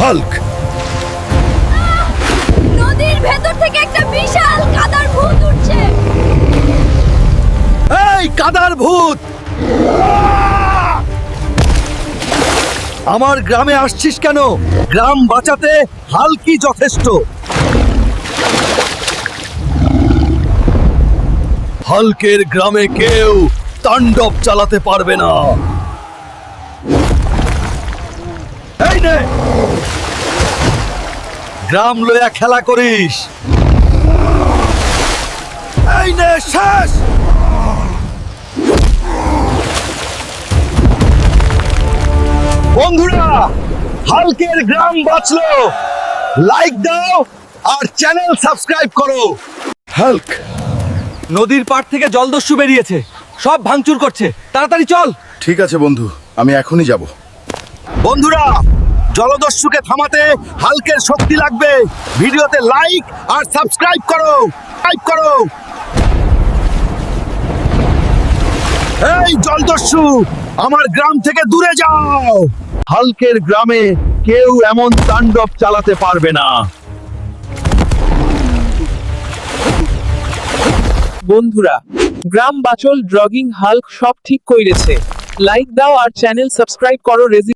Hulk. নদীর ভেতর থেকে একটা বিশাল কাদার ভূত উঠছে। এই কাদার ভূত! আমার গ্রামে আসছিস কেন? গ্রাম বাঁচাতে হালকি যথেষ্ট। হালকের গ্রামে কেউ তাণ্ডব চালাতে পারবে না। এই নে। গ্রাম লইয়া খেলা করিস। এই নে, শেষ। বন্ধুরা, হালকের গ্রাম বাঁচলো। লাইক দাও আর চ্যানেল সাবস্ক্রাইব করো। হাল্ক, নদীর পাড় থেকে জলদস্যু বেরিয়েছে। সব ভাঙচুর করছে। তাড়াতাড়ি চল। ঠিক আছে বন্ধু, আমি এখনই যাব। বন্ধুরা জলদস্যুকে থামাতে হালকের শক্তি লাগবে। ভিডিওতে লাইক আর সাবস্ক্রাইব করো লাইক করো। এই জলদস্যু আমার গ্রাম থেকে দূরে যাও। হালকের গ্রামে কেউ এমন তাণ্ডব চালাতে পারবে না। বন্ধুরা গ্রাম বাচল ড্রগিং হাল্ক সব ঠিক কইরেছে। লাইক দাও আর চ্যানেল সাবস্ক্রাইব করো রেজি